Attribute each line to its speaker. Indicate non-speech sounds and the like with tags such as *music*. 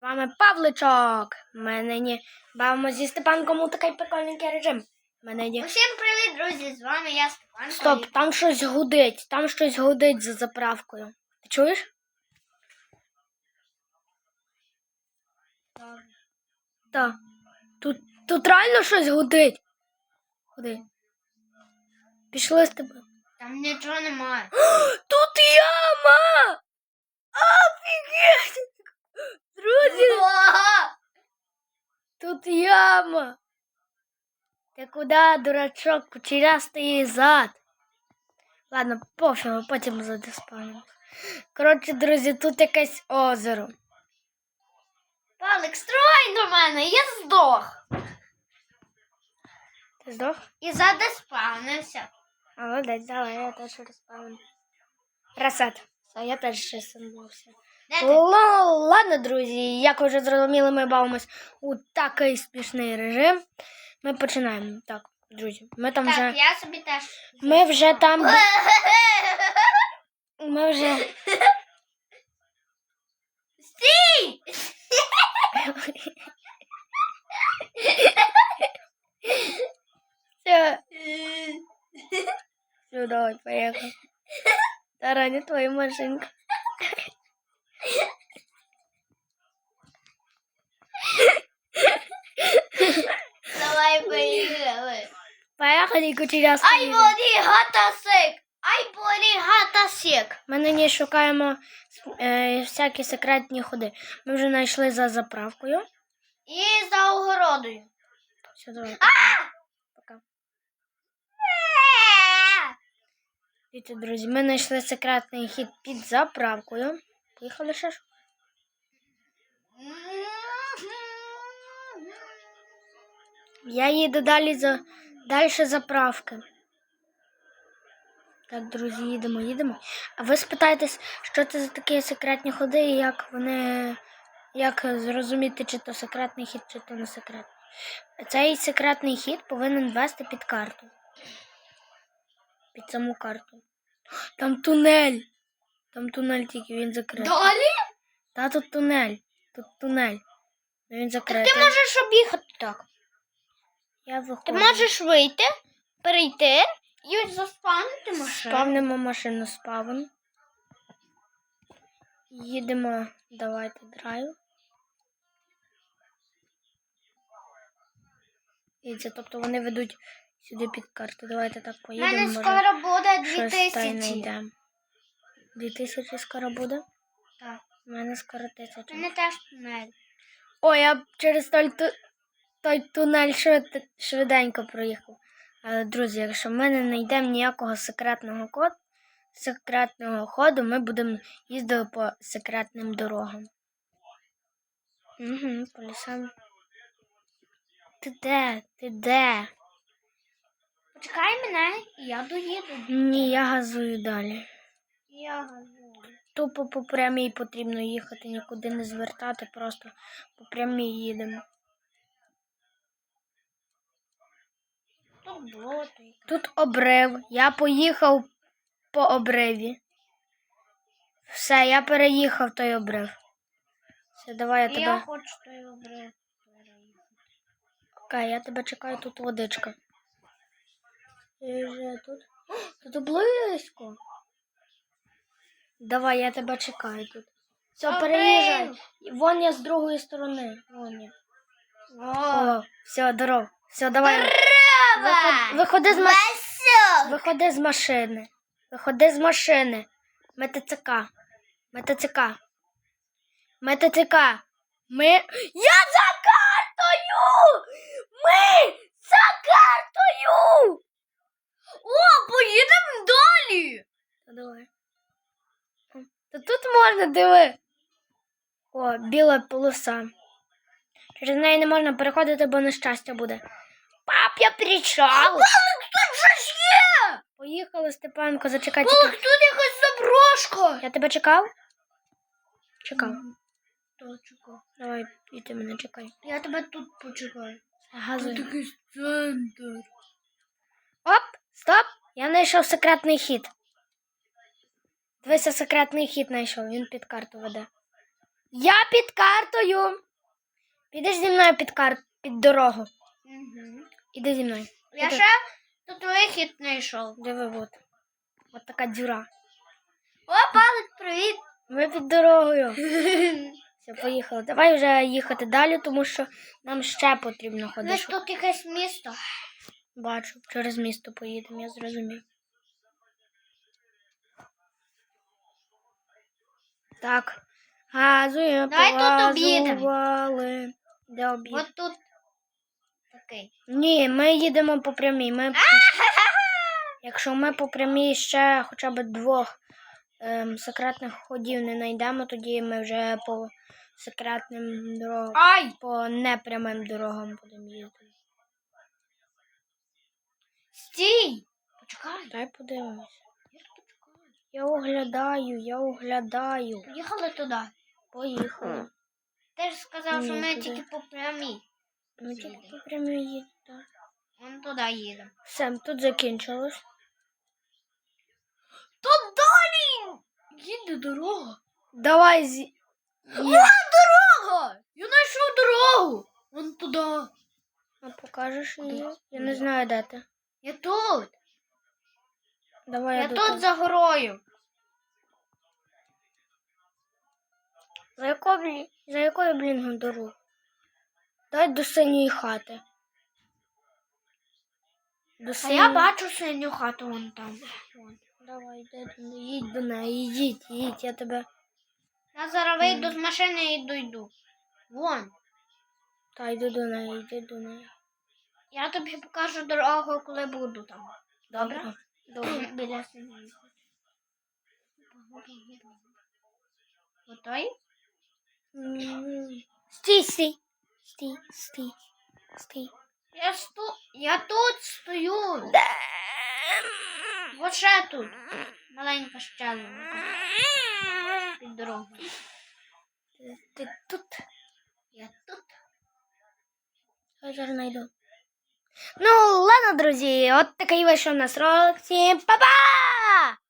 Speaker 1: З вами Павличок. Ми нині бавимо зі Степанком у такий прикольненький режим. Нині...
Speaker 2: Усім привіт, друзі! З вами я Степан.
Speaker 1: Стоп, там щось гудить, там щось гудить за заправкою. Ти чуєш? Так. Тут, тут реально щось гудить. Ходи. Пішли з тебе.
Speaker 2: Там нічого немає. *gasps*
Speaker 1: Тут яма! Офігеть! Друзі, тут яма. Ти куди, дурачок, кучерястий зад? Ладно, пофігу, потім задиспаємо. Коротше, друзі, тут якесь озеро.
Speaker 2: Павлик, строй до мене, я здох.
Speaker 1: Ти здох?
Speaker 2: І задеспавнився.
Speaker 1: Молодець, давай, я теж розпавлю. Ресет. Все, я теж ще сумувався. Ну, ладно, друзі, як ви вже зрозуміли, ми бавимось у такий смішний режим. Ми починаємо. Так, друзі, ми там
Speaker 2: Так,
Speaker 1: вже.
Speaker 2: я собі теж.
Speaker 1: Ми вже там. *laughs* Ми вже.
Speaker 2: Стій!
Speaker 1: Все, все, *laughs* давай, поїхали. Тараня, твоя машинка.
Speaker 2: Поїхали,
Speaker 1: кучерястий.
Speaker 2: Ай, боді гатасик! Ай, боді гатасик!
Speaker 1: Ми нині шукаємо е, всякі секретні ходи. Ми вже знайшли за заправкою.
Speaker 2: І за огородою.
Speaker 1: Все, давай. Пока. Дивіться, друзі, ми знайшли секретний хід під заправкою. Поїхали ще ж. Я їду далі за далі заправки. Так, друзі, їдемо, їдемо. А ви спитаєтесь, що це за такі секретні ходи і як вони. Як зрозуміти, чи то секретний хід, чи то не секретний. Цей секретний хід повинен вести під карту. Під саму карту. Там тунель. Там тунель тільки він закритий.
Speaker 2: Далі?
Speaker 1: Та тут тунель. Тут тунель. Він закритий.
Speaker 2: Ти можеш об'їхати так.
Speaker 1: Я виходжу.
Speaker 2: Ти можеш вийти, перейти і заспавнити машину.
Speaker 1: Спавнимо машину спавн. Їдемо. Давайте драйв. Дивіться, тобто вони ведуть сюди під карту. Давайте так поїдемо.
Speaker 2: У
Speaker 1: мене
Speaker 2: скоро буде
Speaker 1: щось та й
Speaker 2: 2000.
Speaker 1: знайдемо. Дві тисячі скоро буде?
Speaker 2: Так.
Speaker 1: У мене скоро
Speaker 2: У
Speaker 1: тисяча.
Speaker 2: мене теж тунель.
Speaker 1: Ой, я через ту- той тунель швид, швиденько проїхав. Але, друзі, якщо ми не знайдемо ніякого секретного код, секретного ходу, ми будемо їздити по секретним дорогам. Угу, по лісам. Ти де? Ти де?
Speaker 2: Почекай мене, і я доїду.
Speaker 1: Ні, я газую далі.
Speaker 2: Я газую.
Speaker 1: Тупо по прямій потрібно їхати, нікуди не звертати, просто по прямій їдемо.
Speaker 2: Тут.
Speaker 1: Обрив. Я поїхав по обриві. Все, я переїхав той обрив. Все, давай я тебе.
Speaker 2: я хочу той обрив.
Speaker 1: Окей, я тебе чекаю, тут водичка. Ти вже тут. О, *gasps* Тут близько. Давай, я тебе чекаю тут. Все,
Speaker 2: Обрив!
Speaker 1: переїжджай. Вон я з другої сторони. Вон я.
Speaker 2: О,
Speaker 1: О, все, здоров. Все, давай.
Speaker 2: Давай!
Speaker 1: Виходи з машини. Виходи з машини. Виходи з машини. МТЦК. МТЦК. МТЦК. Ми. Я за картою! Ми за картою!
Speaker 2: О, поїдемо далі!
Speaker 1: Та давай. Та тут можна диви. О, біла полоса. Через неї не можна переходити, бо нещастя буде. Пап, я прийшов.
Speaker 2: Тут щось є!
Speaker 1: Поїхали, Степанко, зачекайте.
Speaker 2: Ох, тут якась заброшка!
Speaker 1: Я тебе чекав? Чекав.
Speaker 2: Точка.
Speaker 1: Давай, і ти мене чекай.
Speaker 2: Я тебе тут почекаю.
Speaker 1: Газуй.
Speaker 2: якийсь центр.
Speaker 1: Оп, стоп! Я знайшов секретний хід. Дивися, секретний хід знайшов, він під карту веде. Я під картою. Підеш зі мною під кар... під дорогу.
Speaker 2: Угу.
Speaker 1: Іди зі мною.
Speaker 2: Я ще тут вихід знайшов.
Speaker 1: Диви, от. От така дюра.
Speaker 2: О, палець, привіт.
Speaker 1: Ми під дорогою. *laughs* Все, поїхали. Давай вже їхати далі, тому що нам ще потрібно
Speaker 2: Ми
Speaker 1: ходити.
Speaker 2: ж тут якесь місто.
Speaker 1: Бачу, через місто поїдемо, я зрозумів. Так. Газуємо,
Speaker 2: Давай тут об'їдемо.
Speaker 1: Де об'їд?
Speaker 2: От тут такий.
Speaker 1: Ні, ми їдемо по прямій. Ми... *laughs* Якщо ми по прямій ще хоча б двох ем, секретних ходів не знайдемо, тоді ми вже по секретним дорогам,
Speaker 2: Ай!
Speaker 1: по непрямим дорогам будемо їздити.
Speaker 2: Стій! Почекай.
Speaker 1: Дай подивимось.
Speaker 2: Я
Speaker 1: оглядаю, я оглядаю.
Speaker 2: Поїхали туди.
Speaker 1: Поїхали.
Speaker 2: Ти ж сказав, що ми тільки по прямій.
Speaker 1: Ми тільки по прямій їдемо.
Speaker 2: Вон туди їдемо.
Speaker 1: Все, тут закінчилось.
Speaker 2: Тут далі! Їде дорога.
Speaker 1: Давай зі.
Speaker 2: Дорога! Я знайшов дорогу! Вон туди.
Speaker 1: А покажеш її? Я не знаю, де ти.
Speaker 2: Я тут.
Speaker 1: Давай я,
Speaker 2: Я тут
Speaker 1: тебе.
Speaker 2: за горою.
Speaker 1: За якою, блін, за якою, блін, дорогу? Дай до синьої хати. До
Speaker 2: А
Speaker 1: синьої...
Speaker 2: я бачу синю хату вон там. Вон.
Speaker 1: Давай, йди їдь до неї, їдь, їдь, я тебе...
Speaker 2: Я зараз вийду з машини і дойду. Вон.
Speaker 1: Та йду до неї, йди до неї.
Speaker 2: Я тобі покажу дорогу, коли буду там. Добре?
Speaker 1: Добре.
Speaker 2: Біля синьої. Готові?
Speaker 1: М, Стій, стій. Стій, стій, стій.
Speaker 2: Я, сту... я тут стою. Вот ще тут. Маленька щелинка. Під дорогою.
Speaker 1: Ти, ти тут.
Speaker 2: Я тут.
Speaker 1: Я зараз знайду. Ну, ладно, друзі, от такий вийшов у нас ролик. Всім па-па!